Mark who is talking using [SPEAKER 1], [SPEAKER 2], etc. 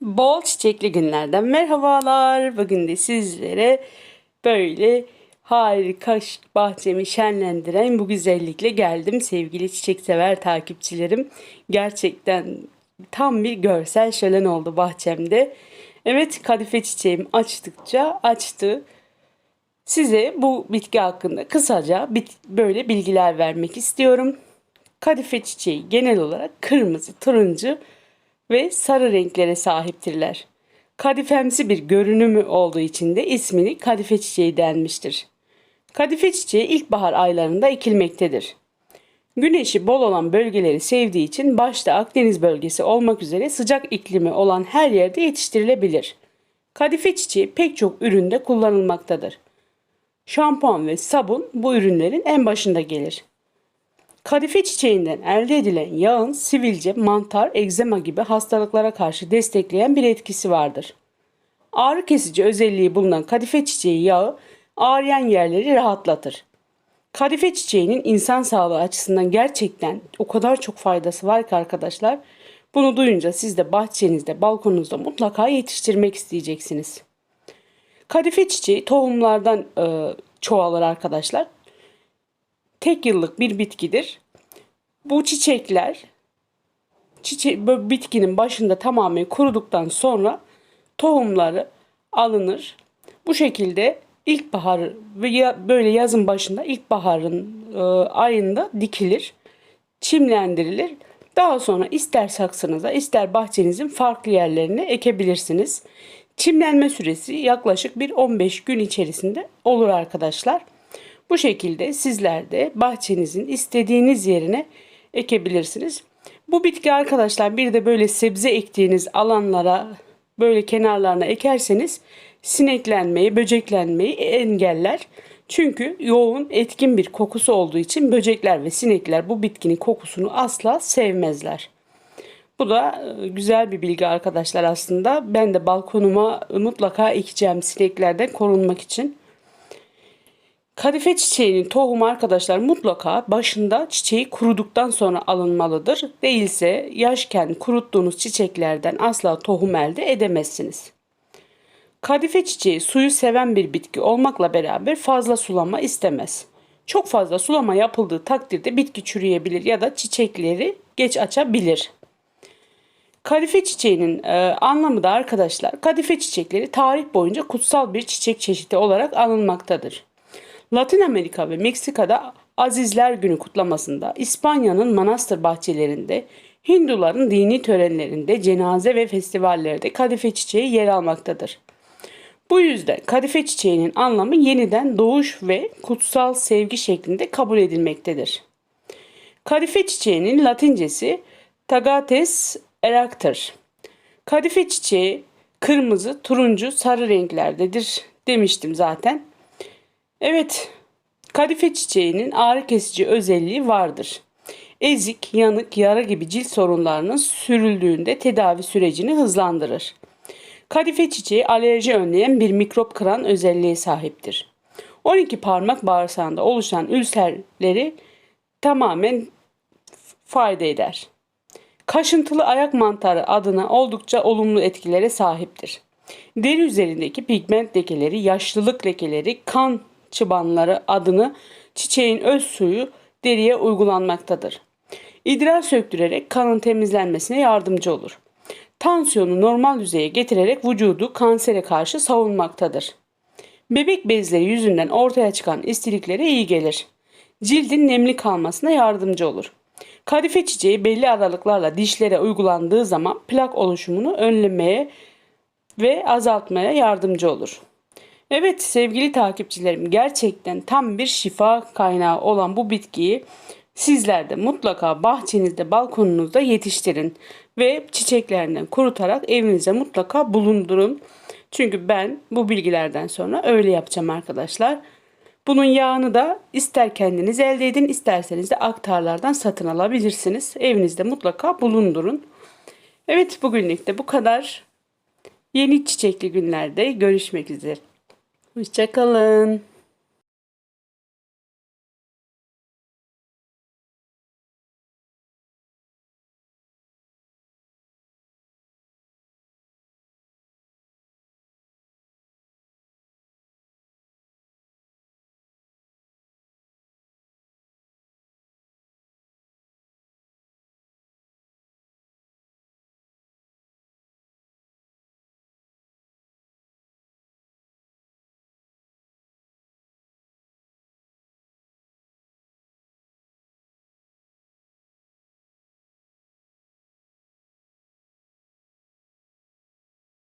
[SPEAKER 1] Bol çiçekli günlerden merhabalar. Bugün de sizlere böyle harika bahçemi şenlendiren bu güzellikle geldim sevgili çiçek sever takipçilerim. Gerçekten tam bir görsel şölen oldu bahçemde. Evet kadife çiçeğim açtıkça açtı. Size bu bitki hakkında kısaca böyle bilgiler vermek istiyorum. Kadife çiçeği genel olarak kırmızı, turuncu ve sarı renklere sahiptirler. Kadifemsi bir görünümü olduğu için de ismini kadife çiçeği denmiştir. Kadife çiçeği ilkbahar aylarında ekilmektedir. Güneşi bol olan bölgeleri sevdiği için başta Akdeniz bölgesi olmak üzere sıcak iklimi olan her yerde yetiştirilebilir. Kadife çiçeği pek çok üründe kullanılmaktadır. Şampuan ve sabun bu ürünlerin en başında gelir. Kadife çiçeğinden elde edilen yağın sivilce, mantar, egzema gibi hastalıklara karşı destekleyen bir etkisi vardır. Ağrı kesici özelliği bulunan kadife çiçeği yağı ağrıyan yerleri rahatlatır. Kadife çiçeğinin insan sağlığı açısından gerçekten o kadar çok faydası var ki arkadaşlar. Bunu duyunca siz de bahçenizde, balkonunuzda mutlaka yetiştirmek isteyeceksiniz. Kadife çiçeği tohumlardan e, çoğalır arkadaşlar tek yıllık bir bitkidir. Bu çiçekler çiçe bitkinin başında tamamen kuruduktan sonra tohumları alınır. Bu şekilde ilkbahar ve ya, böyle yazın başında ilkbaharın e, ayında dikilir, çimlendirilir. Daha sonra ister saksınıza ister bahçenizin farklı yerlerine ekebilirsiniz. Çimlenme süresi yaklaşık bir 15 gün içerisinde olur arkadaşlar. Bu şekilde sizler de bahçenizin istediğiniz yerine ekebilirsiniz. Bu bitki arkadaşlar bir de böyle sebze ektiğiniz alanlara böyle kenarlarına ekerseniz sineklenmeyi, böceklenmeyi engeller. Çünkü yoğun etkin bir kokusu olduğu için böcekler ve sinekler bu bitkinin kokusunu asla sevmezler. Bu da e, güzel bir bilgi arkadaşlar aslında. Ben de balkonuma mutlaka ekeceğim sineklerden korunmak için. Kadife çiçeğinin tohumu arkadaşlar mutlaka başında çiçeği kuruduktan sonra alınmalıdır. Değilse yaşken kuruttuğunuz çiçeklerden asla tohum elde edemezsiniz. Kadife çiçeği suyu seven bir bitki olmakla beraber fazla sulama istemez. Çok fazla sulama yapıldığı takdirde bitki çürüyebilir ya da çiçekleri geç açabilir. Kadife çiçeğinin e, anlamı da arkadaşlar kadife çiçekleri tarih boyunca kutsal bir çiçek çeşidi olarak anılmaktadır. Latin Amerika ve Meksika'da Azizler Günü kutlamasında, İspanya'nın manastır bahçelerinde, Hinduların dini törenlerinde, cenaze ve festivallerde kadife çiçeği yer almaktadır. Bu yüzden kadife çiçeğinin anlamı yeniden doğuş ve kutsal sevgi şeklinde kabul edilmektedir. Kadife çiçeğinin latincesi Tagates erector. Kadife çiçeği kırmızı, turuncu, sarı renklerdedir demiştim zaten. Evet, kadife çiçeğinin ağrı kesici özelliği vardır. Ezik, yanık, yara gibi cilt sorunlarının sürüldüğünde tedavi sürecini hızlandırır. Kadife çiçeği alerji önleyen bir mikrop kıran özelliğe sahiptir. 12 parmak bağırsağında oluşan ülserleri tamamen fayda eder. Kaşıntılı ayak mantarı adına oldukça olumlu etkilere sahiptir. Deri üzerindeki pigment lekeleri, yaşlılık lekeleri, kan çıbanları adını çiçeğin öz suyu deriye uygulanmaktadır. İdrar söktürerek kanın temizlenmesine yardımcı olur. Tansiyonu normal düzeye getirerek vücudu kansere karşı savunmaktadır. Bebek bezleri yüzünden ortaya çıkan istiliklere iyi gelir. Cildin nemli kalmasına yardımcı olur. Kadife çiçeği belli aralıklarla dişlere uygulandığı zaman plak oluşumunu önlemeye ve azaltmaya yardımcı olur. Evet sevgili takipçilerim gerçekten tam bir şifa kaynağı olan bu bitkiyi sizler de mutlaka bahçenizde balkonunuzda yetiştirin ve çiçeklerinden kurutarak evinize mutlaka bulundurun. Çünkü ben bu bilgilerden sonra öyle yapacağım arkadaşlar. Bunun yağını da ister kendiniz elde edin isterseniz de aktarlardan satın alabilirsiniz. Evinizde mutlaka bulundurun. Evet bugünlük de bu kadar. Yeni çiçekli günlerde görüşmek üzere. Hoşçakalın.